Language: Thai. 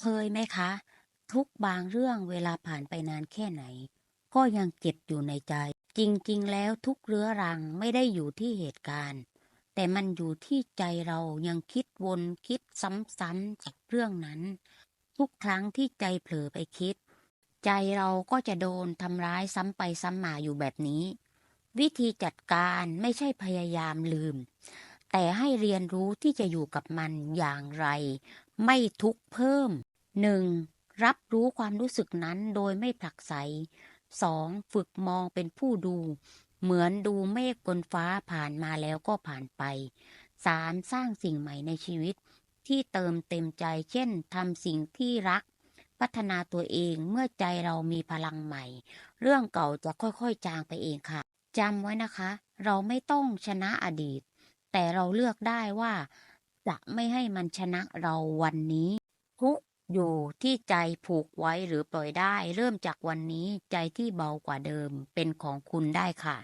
เคยไหมคะ ทุกบางเรื่องเวลาผ่านไปนานแค่ไหน ก็ยังเก็บอยู่ในใจ จริง ๆ แล้วทุกเรื้อรังไม่ได้อยู่ที่เหตุการณ์ แต่มันอยู่ที่ใจเรายังคิดวนคิดซ้ำๆจากเรื่องนั้น ทุกครั้งที่ใจเผลอไปคิด ใจเราก็จะโดนทำร้ายซ้ำไปซ้ำมาอยู่แบบนี้ วิธีจัดการไม่ใช่พยายามลืม แต่ให้เรียนรู้ที่จะอยู่กับมันอย่างไรไม่ทุกเพิ่ม 1. รับรู้ความรู้สึกนั้นโดยไม่ผลักไส 2. ฝึกมองเป็นผู้ดู เหมือนดูเมฆบนฟ้าผ่านมาแล้วก็ผ่านไป 3. สร้างสิ่งใหม่ในชีวิต ที่เติมเต็มใจเช่นทำสิ่งที่รัก พัฒนาตัวเองเมื่อใจเรามีพลังใหม่ เรื่องเก่าจะค่อยๆ จางไปเองค่ะจำไว้นะคะ เราไม่ต้องชนะอดีต แต่เราเลือกได้ว่า จะไม่ให้มันชนะเราวันนี้ อยู่ที่ใจผูกไว้หรือปล่อยได้ เริ่มจากวันนี้ใจที่เบากว่าเดิมเป็นของคุณได้ค่ะ